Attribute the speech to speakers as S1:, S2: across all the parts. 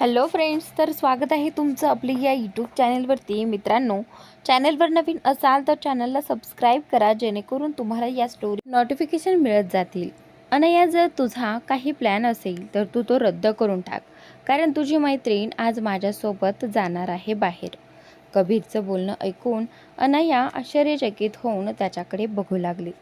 S1: Hello friends तर स्वागत आहे तुमचं आपली या यूट्यूब चॅनेलवरती मित्रांनो चॅनेलवर नवीन असाल तर चॅनलला सबस्क्राईब करा जेणेकरून तुम्हाला या स्टोरी नोटिफिकेशन मिळत जातील. अनया जर तुझा काही प्लॅन असेल तर तू तो रद्द करून टाक. कारण तुझी मैत्रीण आज माझ्यासोबत जाणार आहे बाहेर. कबीरचं बोलणं ऐकून अनया आश्चर्यचकित होऊन त्याच्याकडे बघू लागली.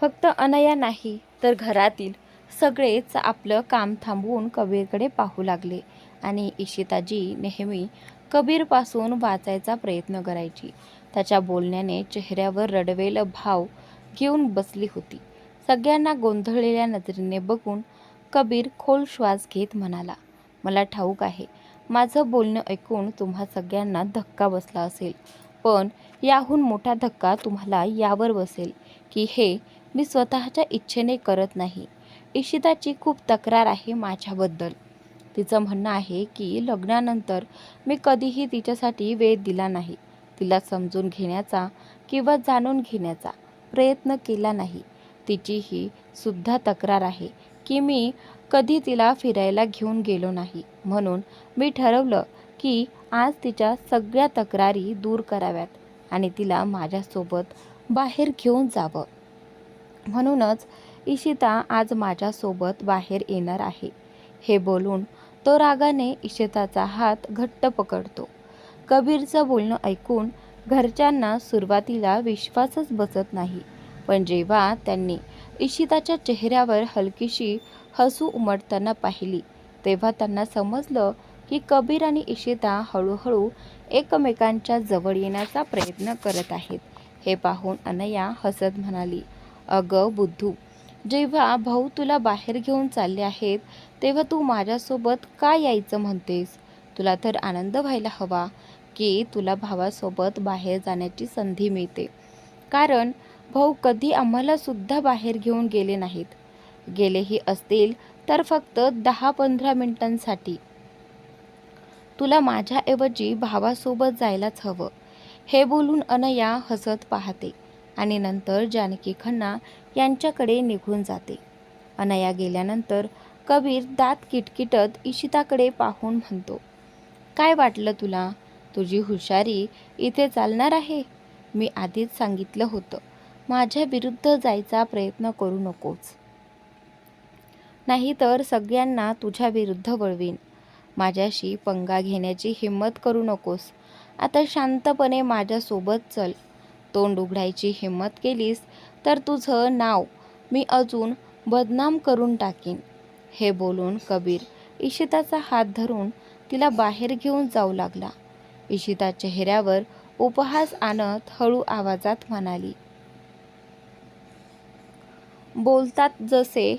S1: फक्त अनया नाही तर घरातील सगळेच आपलं काम थांबवून कबीरकडे पाहू लागले. आणि इशिताजी नेहमी कबीरपासून वाचायचा प्रयत्न करायची. त्याच्या बोलण्याने चेहऱ्यावर रडवेल भाव घेऊन बसली होती. सगळ्यांना गोंधळलेल्या नजरेने बघून कबीर खोल श्वास घेत म्हणाला मला ठाऊक आहे. माझं बोलणं ऐकून तुम्हा सगळ्यांना धक्का बसला असेल. पण याहून मोठा धक्का तुम्हाला यावर बसेल की हे मी स्वतःच्या इच्छेने करत नाही. इशिताची खूप तक्रार आहे माझ्याबद्दल. तिचं म्हणणं आहे की लग्नानंतर मी कधीही तिच्यासाठी वेळ दिला नाही. तिला समजून घेण्याचा किंवा जाणून घेण्याचा प्रयत्न केला नाही. तिची ही सुद्धा तक्रार आहे की मी कधी तिला फिरायला घेऊन गेलो नाही. म्हणून मी ठरवलं की आज तिच्या सगळ्या तक्रारी दूर कराव्यात आणि तिला माझ्यासोबत बाहेर घेऊन जावं. म्हणूनच इशिता आज माझ्यासोबत बाहेर येणार आहे. हे बोलून तो रागाने इशिताचा हात घट्ट पकडतो. कबीरचं बोलणं ऐकून घरच्यांना सुरुवातीला विश्वासच बसत नाही. पण जेव्हा त्यांनी इशिताच्या चेहऱ्यावर हलकीशी हसू उमटताना पाहिली तेव्हा त्यांना समजलं की कबीर आणि इशिता हळूहळू एकमेकांच्या जवळ येण्याचा प्रयत्न करत आहेत. हे पाहून अनया हसत म्हणाली अगं बुद्धू जेव्हा भाऊ तुला बाहेर घेऊन चालले आहेत तेव्हा तू माझ्यासोबत का यायचं म्हणतेस? तुला तर आनंद व्हायला हवा की तुला भावासोबत बाहेर जाण्याची संधी मिळते. कारण भाऊ कधी आम्हालासुद्धा बाहेर घेऊन गेले नाहीत. गेलेही असतील तर फक्त दहा पंधरा मिनिटांसाठी. तुला माझ्याऐवजी भावासोबत जायलाच हवं. हे बोलून अनया हसत पाहते आणि नंतर जानकी खन्ना यांच्याकडे निघून जाते. अनया गेल्यानंतर कबीर दात किटकिटत इशिताकडे पाहून म्हणतो काय वाटलं तुला? तुझी हुशारी इथे चालणार आहे? मी आधीच सांगितलं होतं माझ्या विरुद्ध जायचा प्रयत्न करू नकोस. नाहीतर सगळ्यांना तुझ्या विरुद्ध वळवीन. माझ्याशी पंगा घेण्याची हिंमत करू नकोस. आता शांतपणे माझ्यासोबत चल. तोंड उघडायची हिंमत केलीस तर तुझं नाव मी अजून बदनाम करून टाकीन. हे बोलून कबीर इशिताचा हात धरून तिला बाहेर घेऊन जाऊ लागला. इशिता चेहऱ्यावर उपहास आणत हळू आवाजात म्हणाली बोलतात जसे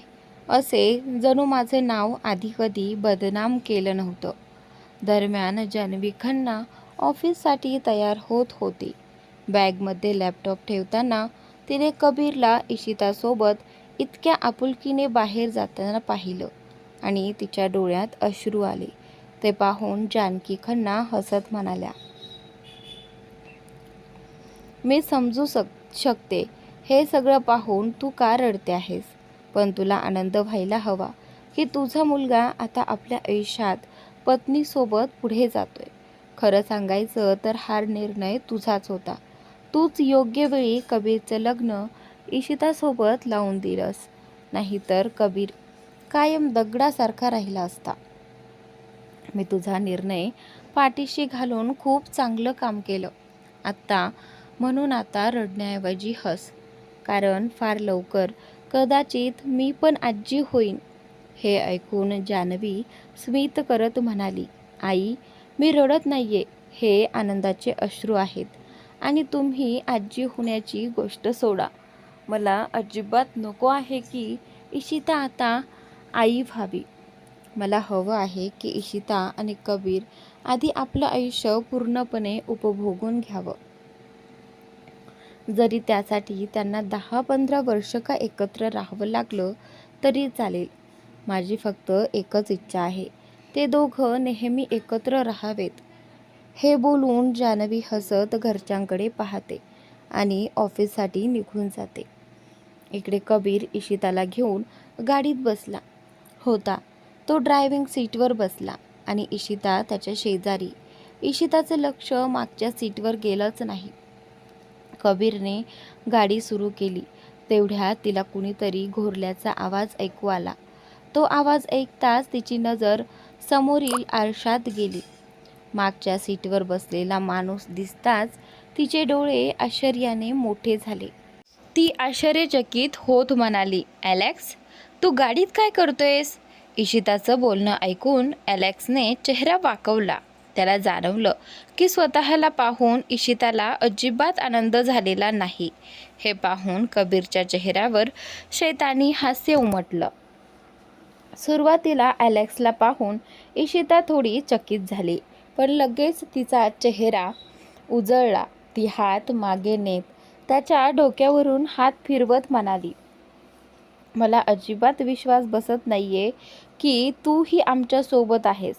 S1: असे जणू माझे नाव आधी कधी बदनाम केलं नव्हतं. दरम्यान जान्हवी खन्ना ऑफिससाठी तयार होत होती. बॅगमध्ये लॅपटॉप ठेवताना तिने कबीरला इशितासोबत इतक्या आपुलकीने बाहेर जाताना पाहिलं आणि तिच्या डोळ्यात अश्रू आले. ते पाहून जानकी खन्ना हसत म्हणाल्या मी समजू शक शकते. हे सगळं पाहून तू का रडते आहेस? पण तुला आनंद व्हायला हवा की तुझा मुलगा आता आपल्या आयुष्यात पत्नीसोबत पुढे जातोय. खरं सांगायचं तर हा निर्णय तुझाच होता. तूच योग्य वेळी कबीरचं लग्न इशितासोबत लावून दिलंस. नाहीतर कबीर कायम दगडासारखा राहिला असता. मी तुझा निर्णय पाठीशी घालून खूप चांगलं काम केलं. आत्ता म्हणून आता रडण्याऐवजी हस. कारण फार लवकर कदाचित मी पण आजी होईन हे ऐकून जानवी स्मित करत म्हणाली आई मी रडत नाहीये हे आनंदाचे अश्रू आहेत. आणि तुम्ही आजी होण्याची गोष्ट सोडा. मला अजिबात नको आहे की इशिता आता आई व्हावी. मला हवं आहे की इशिता आणि कबीर आधी आपलं आयुष्य पूर्णपणे उपभोगून घ्यावं. जरी त्यासाठी त्यांना दहा पंधरा वर्ष का एकत्र राहावं लागलं तरी चालेल. माझी फक्त एकच इच्छा आहे. ते दोघं नेहमी एकत्र राहावेत. हे बोलून जानवी हसत घरच्यांकडे पाहते आणि ऑफिससाठी निघून जाते. इकडे कबीर इशिताला घेऊन गाडीत बसला. होता. तो ड्रायव्हिंग सीटवर बसला आणि इशिता त्याच्या शेजारी. इशिताचं लक्ष मागच्या सीटवर गेलंच नाही. कबीरने गाडी सुरू केली. तेवढ्यात तिला कुणीतरी घोरल्याचा आवाज ऐकू आला. तो आवाज ऐकताच तिची नजर समोरील आरशात गेली. मागच्या सीटवर बसलेला माणूस दिसताच तिचे डोळे आश्चर्याने मोठे झाले. ती आश्चर्यचकित होत म्हणाली ॲलेक्स तू गाडीत काय करतोयस? इशिताचं बोलणं ऐकून ॲलेक्सने चेहरा वाकवला. त्याला जाणवलं की स्वतःला पाहून इशिताला अजिबात आनंद झालेला नाही. हे पाहून कबीरच्या चेहऱ्यावर शैतानी हास्य उमटलं. सुरुवातीला ॲलेक्सला पाहून इशिता थोडी चकित झाली. पण लगेच तिचा चेहरा उजळला. ती हात मागे नेत त्याच्या डोक्यावरून हात फिरवत म्हणाली मला अजिबात विश्वास बसत नाहीये की तू ही आमच्यासोबत आहेस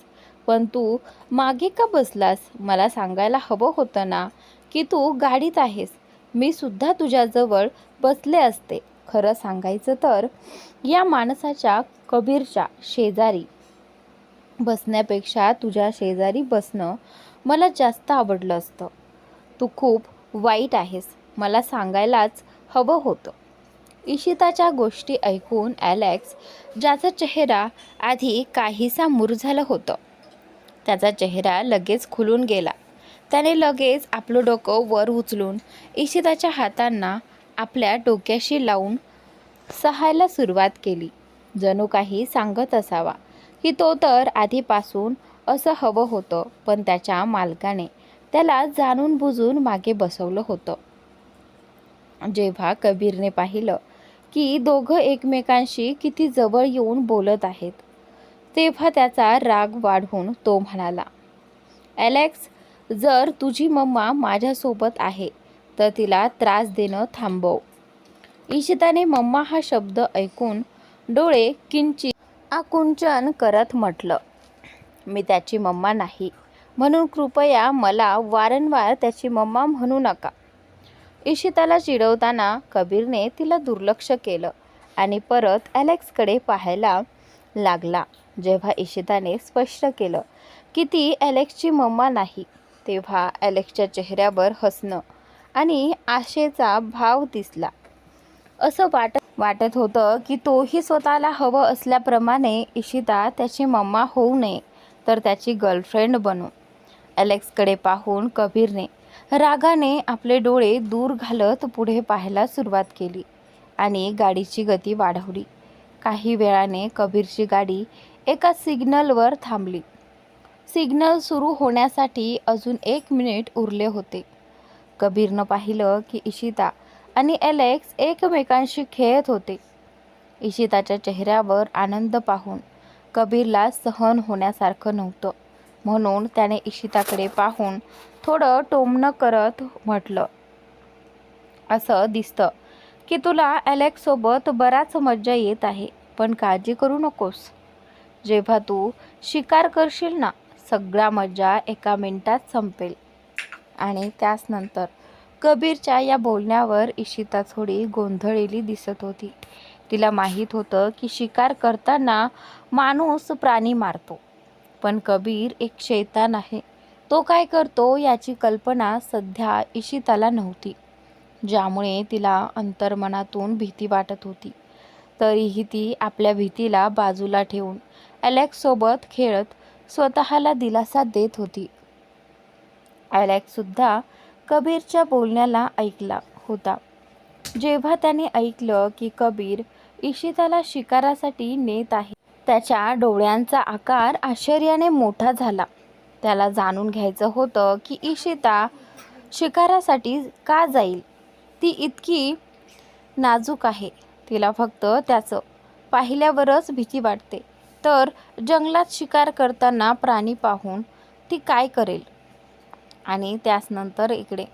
S1: पण तू मागे का बसलास? मला सांगायला हवं होतं ना की तू गाडीत आहेस. मी सुद्धा तुझ्याजवळ बसले असते. खरं सांगायचं तर या माणसाच्या कबीरच्या शेजारी बसण्यापेक्षा तुझ्या शेजारी बसणं मला जास्त आवडलं असतं. तू खूप वाईट आहेस. मला सांगायलाच हवं होतं. इशिताच्या गोष्टी ऐकून ॲलेक्स ज्याचा चेहरा आधी काहीसा मुरझालं होतं. त्याचा चेहरा लगेच खुलून गेला. त्याने लगेच आपलं डोकं वर उचलून इशिताच्या हातांना आपल्या डोक्याशी लावून सहायला सुरुवात केली. जणू काही सांगत असावा. की तो तर आधीपासून असं हवं होतं पण त्याच्या मालकाने त्याला जाणून बुजून मागे बसवलं होतं. जेव्हा कबीरने पाहिलं की दोघं एकमेकांशी किती जवळ येऊन बोलत आहेत तेव्हा त्याचा राग वाढवून तो म्हणाला ॲलेक्स जर तुझी मम्मा माझ्यासोबत आहे तर तिला त्रास देणं थांबव. इशिताने मम्मा हा शब्द ऐकून डोळे किंचित आकुंचन करत म्हटलं मी त्याची मम्मा नाही. म्हणून कृपया मला वारंवार त्याची मम्मा म्हणू नका. इशिताला चिडवताना कबीरने तिला दुर्लक्ष केलं आणि परत ॲलेक्सकडे पाहायला लागला. जेव्हा इशिताने स्पष्ट केलं की ती ॲलेक्सची मम्मा नाही तेव्हा ॲलेक्सच्या चेहऱ्यावर हसणं आणि आशेचा भाव दिसला. असं वाटत वाटत होतं की तोही स्वतःला हवं असल्याप्रमाणे इशिता त्याची मम्मा होऊ नये तर त्याची गर्लफ्रेंड बनू. ॲलेक्सकडे पाहून कबीरने रागाने आपले डोळे दूर घालत पुढे पाहायला सुरुवात केली आणि गाडीची गती वाढवली. काही वेळाने कबीरची गाडी एका सिग्नलवर थांबली. सिग्नल सुरू होण्यासाठी अजून एक मिनिट उरले होते. कबीरनं पाहिलं की इशिता आणि एलेक्स एकमेकांशी खेळत होते. इशिताच्या चेहऱ्यावर आनंद पाहून कबीरला सहन होण्यासारखं नव्हतं. म्हणून त्याने इशिताकडे पाहून थोडं टोमणं करत म्हटलं असं दिसतं की तुला ॲलेक्ससोबत बराच मज्जा येत आहे पण काळजी करू नकोस. जेव्हा तू शिकार करशील ना सगळा मज्जा एका मिनिटात संपेल आणि त्याच नंतर कबीरच्या या बोलण्यावर इशिता थोडी गोंधळलेली दिसत होती. तिला माहीत होतं की शिकार करताना माणूस प्राणी मारतो. पण कबीर एक शैतान आहे तो काय करतो याची कल्पना सध्या इशिताला नव्हती ज्यामुळे तिला अंतर्मनातून भीती वाटत होती. तरीही ती आपल्या भीतीला बाजूला ठेवून अलेक्ससोबत खेळत स्वतःला दिलासा देत होती. ॲलेक्ससुद्धा कबीरच्या बोलण्याला ऐकला होता. जेव्हा त्याने ऐकलं की कबीर इशिताला शिकारासाठी नेत आहे त्याच्या डोळ्यांचा आकार आश्चर्याने मोठा झाला. त्याला जाणून घ्यायचं होतं की इशिता शिकारासाठी का जाईल? ती इतकी नाजूक आहे. तिला फक्त त्याचं पाहिल्यावरच भीती वाटते. तर जंगलात शिकार करताना प्राणी पाहून ती काय करेल? आणि त्याचनंतर इकडे.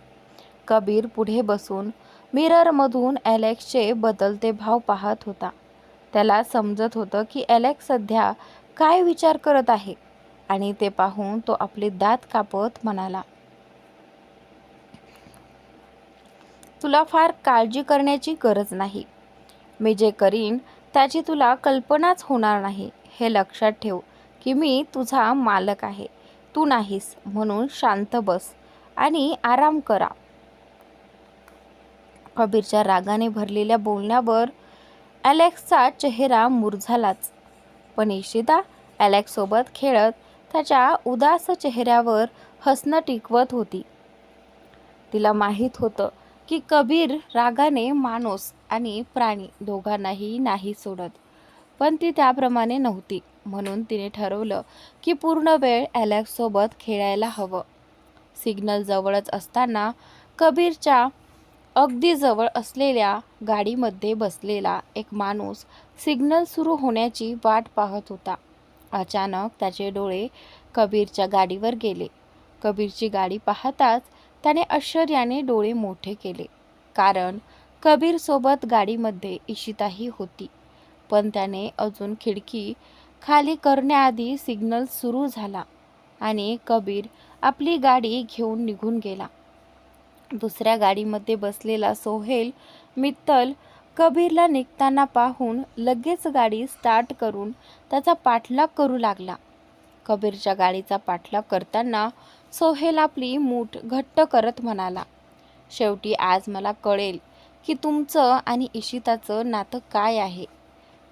S1: कबीर पुढे बसून मिररमधून ॲलेक्सचे बदलते भाव पाहत होता. त्याला समजत होतं की ॲलेक्स सध्या काय विचार करत आहे आणि ते पाहून तो आपले दात कापत म्हणाला तुला फार काळजी करण्याची गरज नाही. मी जे करीन त्याची तुला कल्पनाच होणार नाही. हे लक्षात ठेव की मी तुझा मालक आहे. तू नाहीस म्हणून शांत बस आणि आराम करा. कबीरच्या रागाने भरलेल्या बोलण्यावर ॲलेक्सचा चेहरा मुरझालाच. पण इशिता ॲलेक्ससोबत खेळत त्याच्या उदास चेहऱ्यावर हसणं टिकवत होती. तिला माहीत होतं की कबीर रागाने माणूस आणि प्राणी दोघांनाही नाही सोडत पण ती त्याप्रमाणे नव्हती. म्हणून तिने ठरवलं की पूर्ण वेळ ॲलेक्ससोबत खेळायला हवं. सिग्नल जवळच असताना कबीरच्या अगदी जवळ असलेल्या गाडीमध्ये बसलेला एक माणूस सिग्नल सुरू होण्याची वाट पाहत होता. अचानक त्याचे डोळे कबीरच्या गाडीवर गेले. कबीरची गाडी पाहताच त्याने आश्चर्याने डोळे मोठे केले कारण कबीरसोबत गाडीमध्ये इशिताही होती. पण त्याने अजून खिडकी खाली करण्याआधी सिग्नल सुरू झाला आणि कबीर आपली गाडी घेऊन निघून गेला. दुसऱ्या गाडीमध्ये बसलेला सोहेल मित्तल कबीरला निघताना पाहून लगेच गाडी स्टार्ट करून त्याचा पाठलाग करू लागला. कबीरच्या गाडीचा पाठलाग करताना सोहेल आपली मूठ घट्ट करत म्हणाला शेवटी आज मला कळेल की तुमचं आणि इशिताचं नातं काय आहे.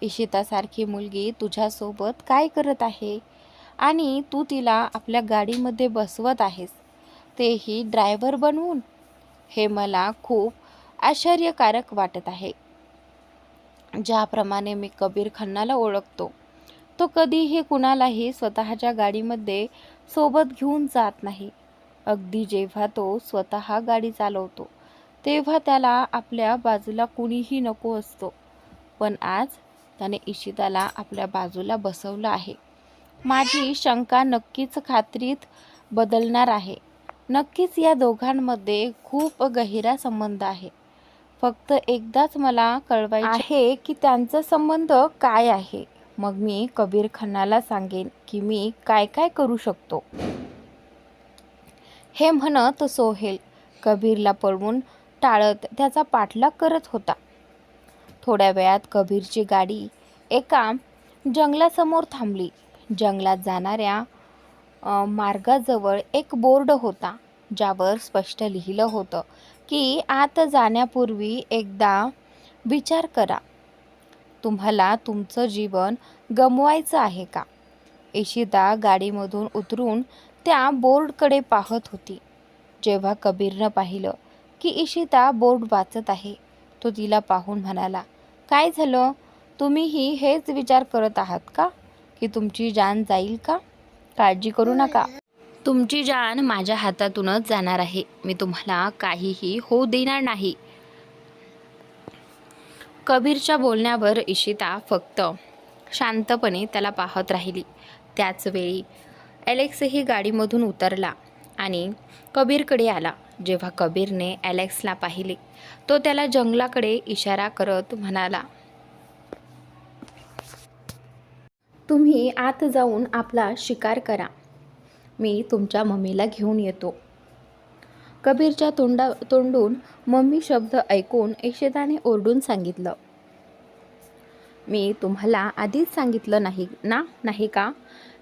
S1: इशितासारखी मुलगी तुझ्यासोबत काय करत आहे? आणि तू तिला आपल्या गाडीमध्ये बसवत आहेस. तेही ड्रायव्हर बनवून? हे मला खूप आश्चर्यकारक वाटत आहे. ज्याप्रमाणे मी कबीर खन्नाला ओळखतो तो कधीही कुणालाही स्वतःच्या गाडीमध्ये सोबत घेऊन जात नाही. अगदी जेव्हा तो स्वतः गाडी चालवतो तेव्हा त्याला आपल्या बाजूला कुणीही नको असतो. पण आज त्याने इशिताला आपल्या बाजूला बसवलं आहे. माझी शंका नक्कीच खात्रीत बदलणार आहे. नक्कीच या दोघांमध्ये खूप गहिरा संबंध आहे. फक्त एकदाच मला कळवायचे आहे की त्यांचा संबंध काय आहे. मग मी कबीर खन्नाला सांगेन की मी काय काय करू शकतो. हे म्हणत सोहेल कबीरला पळवून टाळत त्याचा पाठलाग करत होता. थोड्या वेळात कबीरची गाडी एका जंगलासमोर थांबली. जंगलात जाणाऱ्या मार्गाजवळ एक बोर्ड होता ज्यावर स्पष्ट लिहिलं होतं की आत जाण्यापूर्वी एकदा विचार करा. तुम्हाला तुमचं जीवन गमवायचं आहे का? इशिता गाडीमधून उतरून त्या बोर्डकडे पाहत होती. जेव्हा कबीरनं पाहिलं की इशिता बोर्ड वाचत आहे तो तिला पाहून म्हणाला काय झालं? तुम्हीही हेच विचार करत आहात का? की तुमची जान जाईल का? काळजी करू नका. तुमची जान माझ्या हातातूनच जाणार आहे. मी तुम्हाला काहीही होऊ देणार नाही. कबीरच्या बोलण्यावर इशिता फक्त शांतपणे त्याला पाहत राहिली. त्याचवेळी ॲलेक्सही गाडीमधून उतरला आणि कबीरकडे आला. जेव्हा कबीरने ॲलेक्सला पाहिले तो त्याला जंगलाकडे इशारा करत म्हणाला तुम्ही आत जाऊन आपला शिकार करा. मी तुमच्या मम्मीला घेऊन येतो. कबीरच्या तोंडा तोंडून मम्मी शब्द ऐकून इशिताने ओरडून सांगितलं मी तुम्हाला आधीच सांगितलं नाही ना नाही का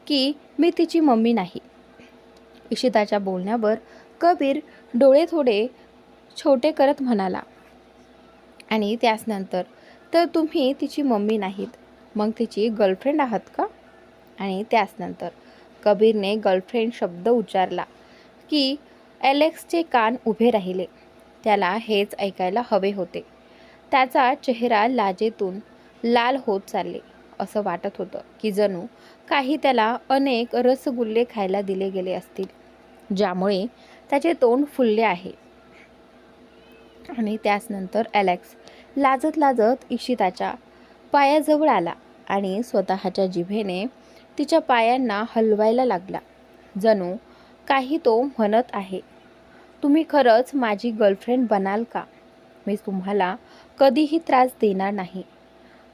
S1: की मी तिची मम्मी नाही? इशिताच्या बोलण्यावर कबीर डोळे थोडे छोटे करत म्हणाला. आणि त्याचनंतर तर तुम्ही तिची मम्मी नाहीत मग तिची गर्लफ्रेंड आहात का? आणि त्याचनंतर कबीरने गर्लफ्रेंड शब्द उच्चारला की ॲलेक्सचे कान उभे राहिले. त्याला हेच ऐकायला हवे होते. त्याचा चेहरा लाजेतून लाल होत चालले असं वाटत होतं की जणू काही त्याला अनेक रसगुल्ले खायला दिले गेले असतील ज्यामुळे त्याचे तोंड फुलले आहे. आणि त्याचनंतर ॲलेक्स लाजत लाजत इशिताच्या पायाजवळ आला आणि स्वतःच्या जिभेने तिच्या पायांना हलवायला लागला. जणू काही तो म्हणत आहे तुम्ही खरंच माझी गर्लफ्रेंड बनाल का? मी तुम्हाला कधीही त्रास देणार नाही.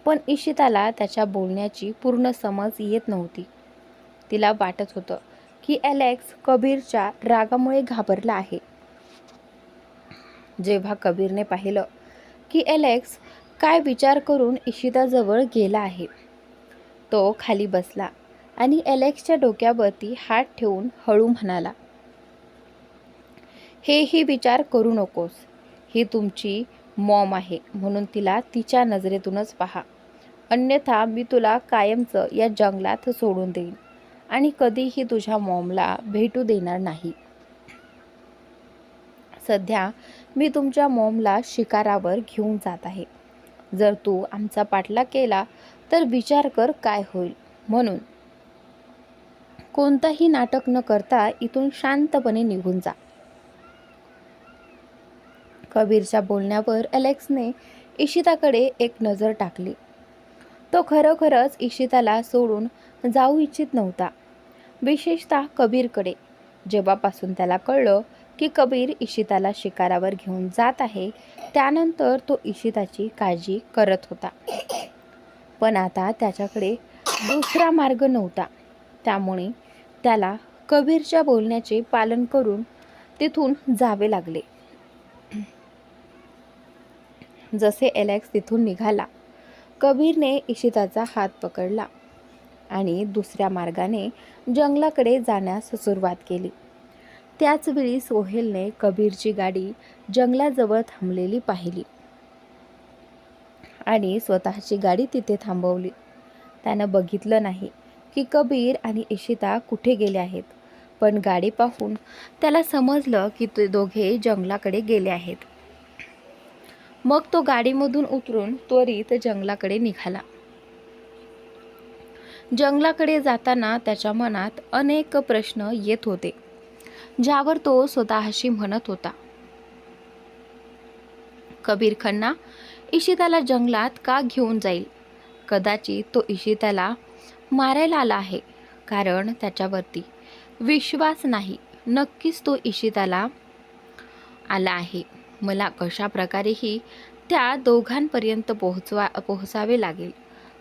S1: पण इशिताला त्याच्या बोलण्याची पूर्ण समज येत नव्हती. तिला वाटत होतं की ॲलेक्स कबीरच्या रागामुळे घाबरला आहे. जेव्हा कबीरने पाहिलं की ॲलेक्स काय विचार करून इशिताजवळ गेला आहे तो खाली बसला आणि एलेक्सच्या डोक्यावरती हात ठेवून हळू म्हणाला हेही विचार करू नकोस. ही तुमची मॉम आहे म्हणून तिला तिच्या नजरेतूनच पहा. अन्यथा मी तुला कायमचं या जंगलात सोडून देईन. आणि कधीही तुझ्या मॉमला भेटू देणार नाही. सध्या मी तुमच्या मॉमला शिकारावर घेऊन जात आहे. जर तू आमचा पाठलाग केला तर विचार कर काय होईल. म्हणून कोणताही नाटक न करता इथून शांतपणे निघून जा. कबीरच्या बोलण्यावर अलेक्सने इशिताकडे एक नजर टाकली. तो खरोखरच इशिताला सोडून जाऊ इच्छित नव्हता. विशेषतः कबीरकडे. जेव्हापासून त्याला कळलं की कबीर इशिताला शिकारावर घेऊन जात आहे त्यानंतर तो इशिताची काळजी करत होता. पण आता त्याच्याकडे दुसरा मार्ग नव्हता. त्यामुळे त्याला कबीरच्या बोलण्याचे पालन करून तिथून जावे लागले. जसे एलेक्स तिथून निघाला कबीरने इशिताचा हात पकडला. आणि दुसऱ्या मार्गाने जंगलाकडे जाण्यास सुरुवात केली. त्याचवेळी सोहेलने कबीरची गाडी जंगलाजवळ थांबलेली पाहिली आणि स्वतःची गाडी तिथे थांबवली. त्यानं बघितलं नाही की कबीर आणि इशिता कुठे गेले आहेत पण गाडी पाहून त्याला समजलं की ते दोघे जंगलाकडे गेले आहेत. मग तो गाडीमधून उतरून त्वरित जंगलाकडे निघाला. जंगलाकडे जाताना त्याच्या मनात अनेक प्रश्न येत होते ज्यावर तो स्वतःशी म्हणत होता. कबीर खन्ना इशिताला जंगलात का घेऊन जाईल? कदाचित तो इशिताला मारायला आला आहे कारण त्याच्यावरती विश्वास नाही. नक्कीच तो इशिताला आला आहे. मला कशा प्रकारेही त्या दोघांपर्यंत पोहोचवा पोहोचावे लागेल.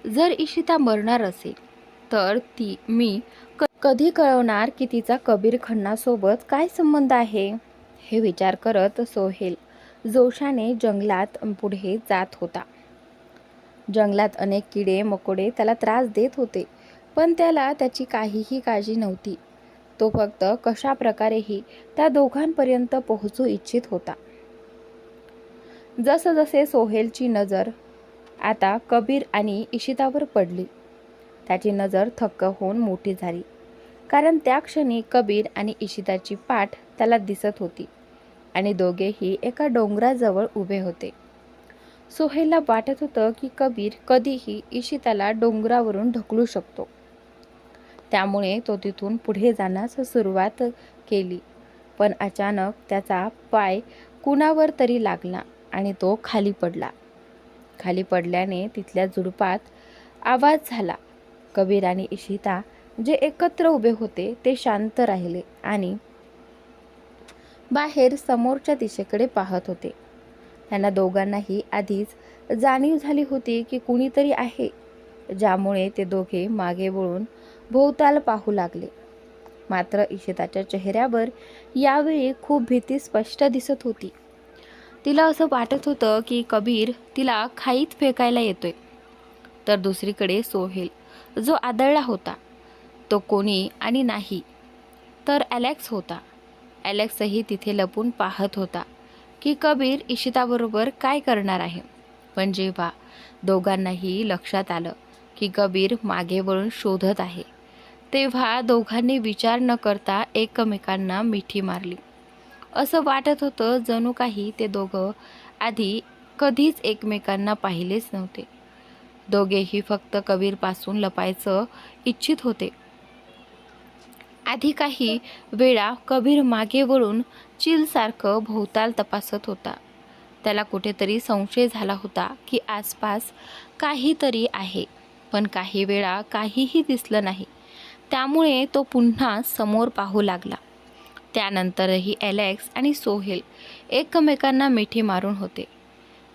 S1: जर इशिता मरणार असेल तर ती मी क कधी कळवणार की तिचा कबीर खन्नासोबत काय संबंध आहे? हे विचार करत सोहेल जोशाने जंगलात पुढे जात होता. जंगलात अनेक किडे मकोडे त्याला त्रास देत होते पण त्याला त्याची काहीही काळजी नव्हती. तो फक्त कशा प्रकारेही त्या दोघांपर्यंत पोहोचू इच्छित होता. जसजसे सोहेलची नजर आता कबीर आणि इशितावर पडली त्याची नजर थक्क होऊन मोठी झाली. कारण त्या क्षणी कबीर आणि इशिताची पाठ त्याला दिसत होती आणि दोघेही एका डोंगराजवळ उभे होते. सोहेलला वाटत होतं की कबीर कधीही इशिताला डोंगरावरून ढकलू शकतो. त्यामुळे तो तिथून पुढे जाण्यास सुरुवात केली पण अचानक त्याचा पाय कुणावर तरी लागला आणि तो खाली पडला. खाली पडल्याने तिथल्या झुडपात आवाज झाला कबीर आणि इशिता जे एकत्र उभे होते ते शांत राहिले आणि बाहेर समोरच्या दिशेकडे पाहत होते. त्यांना दोघांनाही आधीच जाणीव झाली होती की कुणीतरी आहे ज्यामुळे ते दोघे मागे वळून भोवताल पाहू लागले. मात्र इशिताच्या चेहऱ्यावर यावेळी खूप भीती स्पष्ट दिसत होती. तिला असं वाटत होतं की कबीर तिला खाईत फेकायला येतोय तर दुसरीकडे सोहेल जो आदळला होता तो कोणी आणि नाही तर ॲलेक्स होता. ॲलेक्सही तिथे लपून पाहत होता की कबीर इशिताबरोबर काय करणार आहे. पण जेव्हा दोघांनाही लक्षात आलं की कबीर मागे वळून शोधत आहे तेव्हा दोघांनी विचार न करता एकमेकांना मिठी मारली. असं वाटत होतं जणू काही ते दोघं आधी कधीच एकमेकांना पाहिलेच नव्हते. दोघेही फक्त कबीरपासून लपायचं इच्छित होते. आधी काही वेळा कबीर मागे वळून चिलसारखं भोवताल तपासत होता. त्याला कुठेतरी संशय झाला होता की आसपास काहीतरी आहे पण काही वेळा काहीही दिसलं नाही. त्यामुळे तो पुन्हा समोर पाहू लागला. त्यानंतरही ॲलेक्स आणि सोहेल एकमेकांना मिठी मारून होते.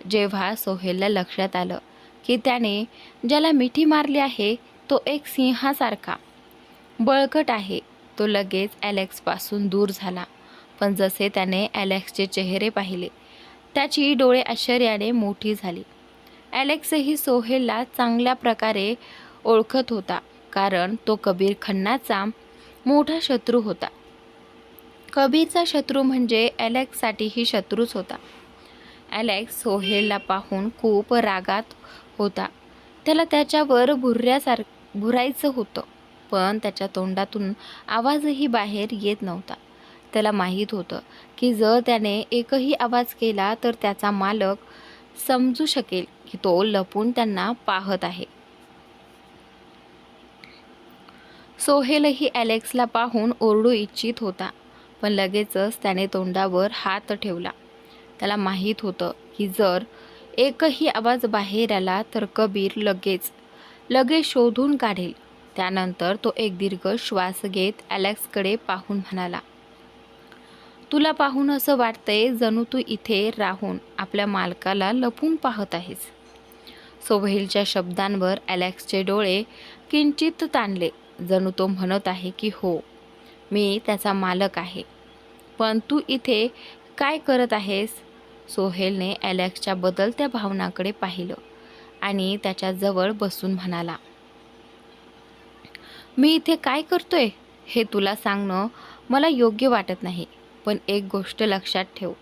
S1: जेव्हा सोहेलला लक्षात आलं की त्याने ज्याला मिठी मारली आहे तो एक सिंहासारखा. बळकट आहे. तो लगेच ॲलेक्सपासून दूर झाला. पण जसे त्याने ॲलेक्सचे चेहरे पाहिले त्याची डोळे आश्चर्याने मोठी झाली. ॲलेक्सही सोहेलला चांगल्या प्रकारे ओळखत होता कारण तो कबीर खन्नाचा मोठा शत्रू होता. कबीरचा शत्रू म्हणजे ॲलेक्ससाठीही शत्रूच होता. ॲलेक्स सोहेलला पाहून खूप रागात होता. त्याला त्याच्यावर भुर्यासार भुरायचं होतं. पण त्याच्या तोंडातून आवाजही बाहेर येत नव्हता. त्याला माहीत होतं की जर त्याने एकही आवाज केला तर त्याचा मालक समजू शकेल की तो लपून त्यांना पाहत आहे. सोहेलही ॲलेक्सला पाहून ओरडू इच्छित होता पण लगेचच त्याने तोंडावर हात ठेवला. त्याला माहीत होतं की जर एकही आवाज बाहेर आला तर कबीर लगेच लगेच शोधून काढेल. त्यानंतर तो एक दीर्घ श्वास घेत ॲलेक्सकडे पाहून म्हणाला तुला पाहून असं वाटतंय जणू तू इथे राहून आपल्या मालकाला लपून पाहत आहेस. सोहेलच्या शब्दांवर ॲलेक्सचे डोळे किंचित ताणले. जणू तो म्हणत आहे की हो मी त्याचा मालक आहे. पण तू इथे काय करत आहेस? सोहेलने ॲलेक्सच्या बदलत्या भावनाकडे पाहिलं आणि त्याच्याजवळ बसून म्हणाला मी इथे काय करतोय हे तुला सांगणं मला योग्य वाटत नाही पण एक गोष्ट लक्षात ठेव.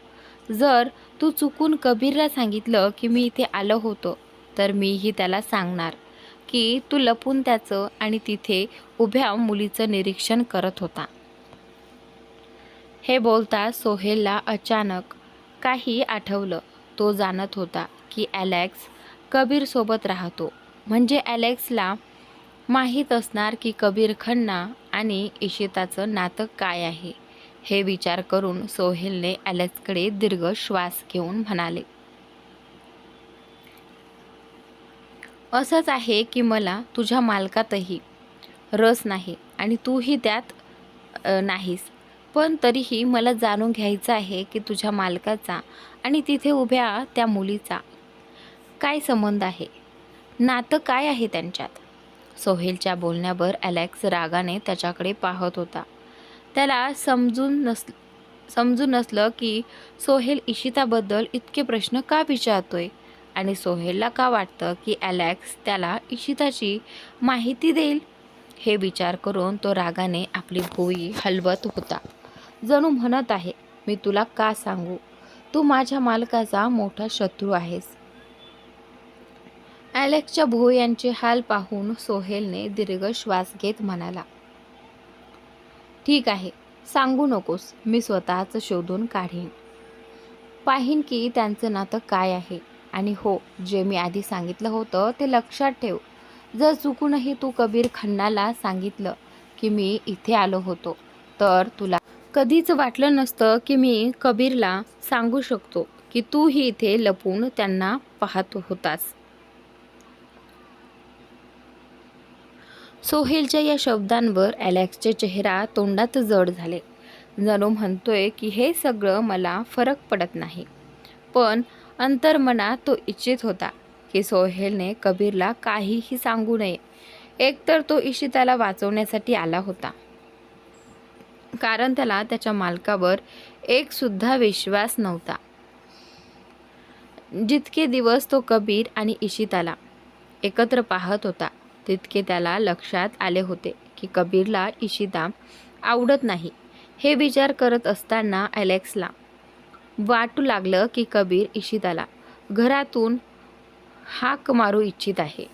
S1: जर तू चुकून कबीरला सांगितलं की मी इथे आलो होतो तर मीही त्याला सांगणार की तू लपून त्याचं आणि तिथे उभ्या मुलीचं निरीक्षण करत होता. हे बोलता सोहेलला अचानक काही आठवलं. तो जाणत होता की ॲलेक्स कबीरसोबत राहतो. म्हणजे ॲलेक्सला माहीत असणार की कबीर खन्ना आणि इशिताचं नातं काय आहे. हे विचार करून सोहेलने ॲलेक्सकडे दीर्घ श्वास घेऊन म्हणाले असंच आहे की मला तुझ्या मालकातही रस नाही आणि तूही त्यात नाहीस. पण तरीही मला जाणून घ्यायचं आहे की तुझ्या मालकाचा आणि तिथे उभ्या त्या मुलीचा काय संबंध आहे? नातं काय आहे त्यांच्यात? सोहेलच्या बोलण्यावर ॲलेक्स रागाने त्याच्याकडे पाहत होता. त्याला समजून नस समजून नसलं की सोहेल इशिताबद्दल इतके प्रश्न का विचारतोय? आणि सोहेलला का वाटतं की ॲलेक्स त्याला इशिताची माहिती देईल? हे विचार करून तो रागाने आपली भोई हलवत होता. जणू म्हणत आहे मी तुला का सांगू? तू माझ्या मालकाचा मोठा शत्रू आहेस. ॲलेक्सच्या यांचे हाल पाहून सोहेलने दीर्घ श्वास घेत म्हणाला ठीक आहे सांगू नकोस मी स्वतःच शोधून काढीन. पाहीन की त्यांचं नातं काय आहे. आणि हो जे मी आधी सांगितलं होतं ते लक्षात ठेव. जर चुकूनही तू कबीर खन्नाला सांगितलं की मी इथे आलो होतो तर तुला कधीच वाटलं नसतं की मी कबीरला सांगू शकतो की तूही इथे लपून त्यांना पाहत होतास. सोहेलच्या या शब्दांवर ॲलेक्सचे चेहरा तोंडात जड झाले. जणू म्हणतोय की हे सगळं मला फरक पडत नाही. पण अंतर्मनात तो इच्छित होता की सोहेलने कबीरला काहीही सांगू नये. एकतर तो इशिताला वाचवण्यासाठी आला होता. कारण त्याला त्याच्या मालकावर एकसुद्धा विश्वास नव्हता. जितके दिवस तो कबीर आणि इशिताला एकत्र पाहत होता तितके त्याला लक्षात आले होते की कबीरला इशिता आवडत नाही. हे विचार करत असताना ॲलेक्सला वाटू लागलं की कबीर इशिताला घरातून हाक मारू इच्छित आहे.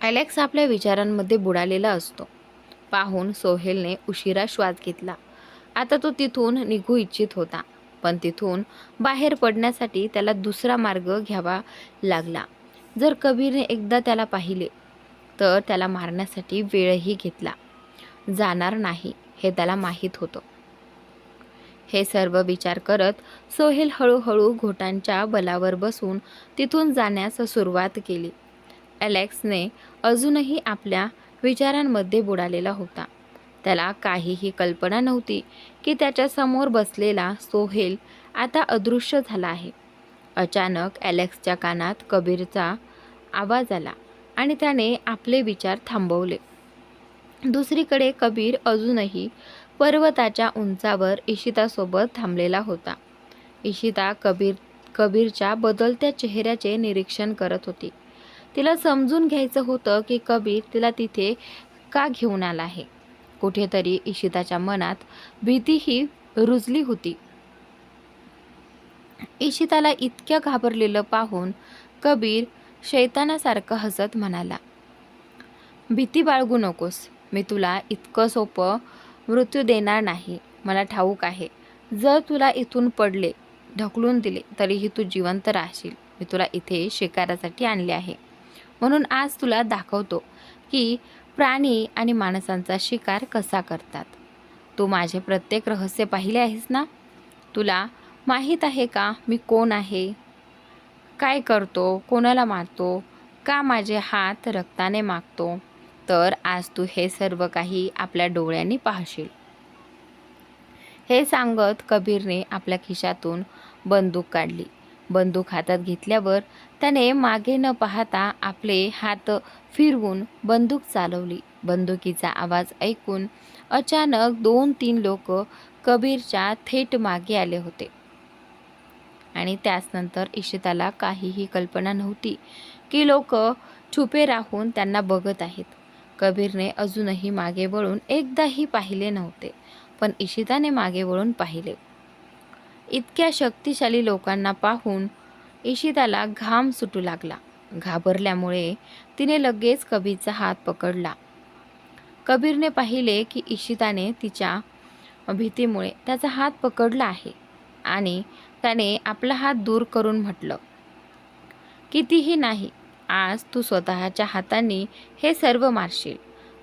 S1: ॲलेक्स आपल्या विचारांमध्ये बुडालेला असतो. पाहून सोहेलने उशिरा श्वास घेतला. आता तो तिथून निघू इच्छित होता पण तिथून बाहेर पडण्यासाठी त्याला दुसरा मार्ग घ्यावा लागला. जर कबीरने एकदा त्याला पाहिले तर त्याला मारण्यासाठी वेळही घेतला. जाणार नाही हे त्याला माहीत होतं. हे सर्व विचार करत सोहेल हळूहळू घोटांच्या बलावर बसून तिथून जाण्यास सुरुवात केली. ॲलेक्सने अजूनही आपल्या विचारांमध्ये बुडालेला होता. त्याला काहीही कल्पना नव्हती की त्याच्यासमोर बसलेला सोहेल आता अदृश्य झाला आहे. अचानक ॲलेक्सच्या कानात कबीरचा आवाज आला आणि त्याने आपले विचार थांबवले. दुसरीकडे कबीर अजूनही पर्वताच्या उंचावर इशितासोबत थांबलेला होता. इशिता कबीर कबीरच्या बदलत्या चेहऱ्याचे निरीक्षण करत होती. तिला समजून घ्यायचं होतं की कबीर तिला तिथे का घेऊन आला आहे. कुठेतरी इशिताच्या मनात भीतीही रुजली होती. इशिताला इतक्या घाबरलेलं पाहून कबीर शैतानासारखं हसत म्हणाला भीती बाळगू नकोस. मी तुला इतकं सोपं मृत्यू देणार नाही. मला ठाऊक आहे. जर तुला इथून पडले ढकलून दिले तरीही तू जिवंत राहशील. मी तुला इथे शिकारासाठी आणले आहे. म्हणून आज तुला दाखवतो की प्राणी आणि माणसांचा शिकार कसा करतात. तू माझे प्रत्येक रहस्य पाहिले आहेस ना? तुला माहीत आहे का मी कोण आहे? काय करतो? कोणाला मारतो? का माझे हात रक्ताने मागतो? तर आज तू हे सर्व काही आपल्या डोळ्यांनी पाहशील. हे सांगत कबीरने आपल्या खिशातून बंदूक काढली. बंदूक हातात घेतल्यावर त्याने मागे न पाहता आपले हात फिरवून बंदूक चालवली. बंदुकीचा आवाज ऐकून अचानक दोन तीन लोक कबीरच्या थेट मागे आले होते. आणि त्याचनंतर इशिताला काहीही कल्पना नव्हती की लोक छुपे राहून त्यांना बघत आहेत. कबीरने अजूनही मागे वळून एकदाही पाहिले नव्हते पण इशिताने मागे वळून पाहिले. इतक्या शक्तिशाली लोकांना पाहून इशिताला घाम सुटू लागला. घाबरल्यामुळे तिने लगेच कबीरचा हात पकडला. कबीरने पाहिले की इशिताने तिच्या भीतीमुळे त्याचा हात पकडला आहे आणि त्याने आपला हात दूर करून म्हटलं कितीही नाही आज तू स्वतःच्या हातांनी हे सर्व मारशील.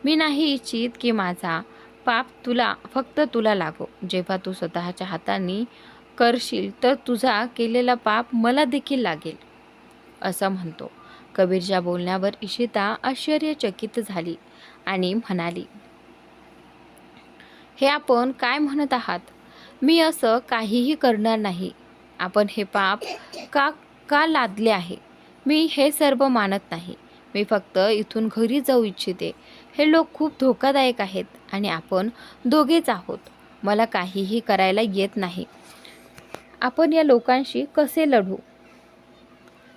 S1: मी नाही इच्छित की माझा पाप तुला फक्त तुला लागो. जेव्हा तू स्वतःच्या हातांनी करशील तर तुझा केलेला पाप मला देखील लागेल असं म्हणतो. कबीरच्या बोलण्यावर इशिता आश्चर्यचकित झाली आणि म्हणाली हे आपण काय म्हणत आहात? मी असं काहीही करणार नाही. आपण हे पाप का का लादले आहे? मी हे सर्व मानत नाही. मी फक्त इथून घरी जाऊ इच्छिते. हे लोक खूप धोकादायक आहेत आणि आपण दोघेच आहोत. मला काहीही करायला येत नाही. आपण या लोकांशी कसे लढू?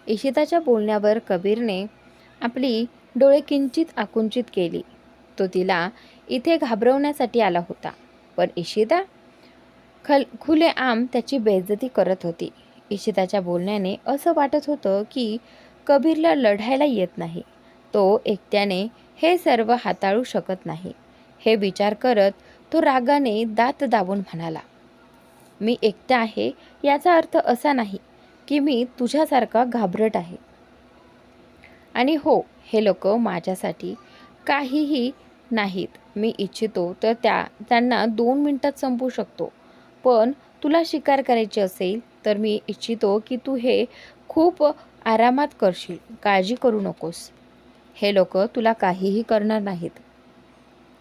S1: इशिताच्या बोलण्यावर कबीरने आपली डोळे किंचित आकुंचित केली. तो तिला इथे घाबरवण्यासाठी आला होता. पण इशिता खल खुलेआम त्याची बेइज्जती करत होती. इशिताच्या बोलण्याने असं वाटत होतं की कबीरला लढायला येत नाही. तो एकट्याने हे सर्व हाताळू शकत नाही. हे विचार करत तो रागाने दात दाबून म्हणाला मी एकटा आहे याचा अर्थ असा नाही की मी तुझ्यासारखा घाबरट आहे. आणि हो हे लोक माझ्यासाठी काहीही नाहीत. मी इच्छितो तर त्या त्यांना दोन मिनटात संपू शकतो. पण तुला शिकार करायची असेल तर मी इच्छितो की तू हे खूप आरामात करशील. काळजी करू नकोस. हे लोक तुला काहीही करणार नाहीत.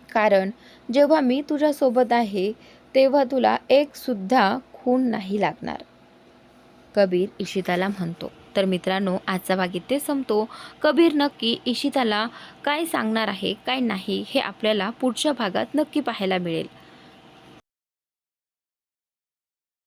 S1: कारण जेव्हा मी तुझ्यासोबत आहे तेव्हा तुला एकसुद्धा खून नाही लागणार. कबीर इशिताला म्हणतो. तर मित्रांनो आजचा भाग इथे संपतो. कबीर नक्की इशिताला काय सांगणार आहे काय नाही हे आपल्याला पुढच्या भागात नक्की पाहायला मिळेल.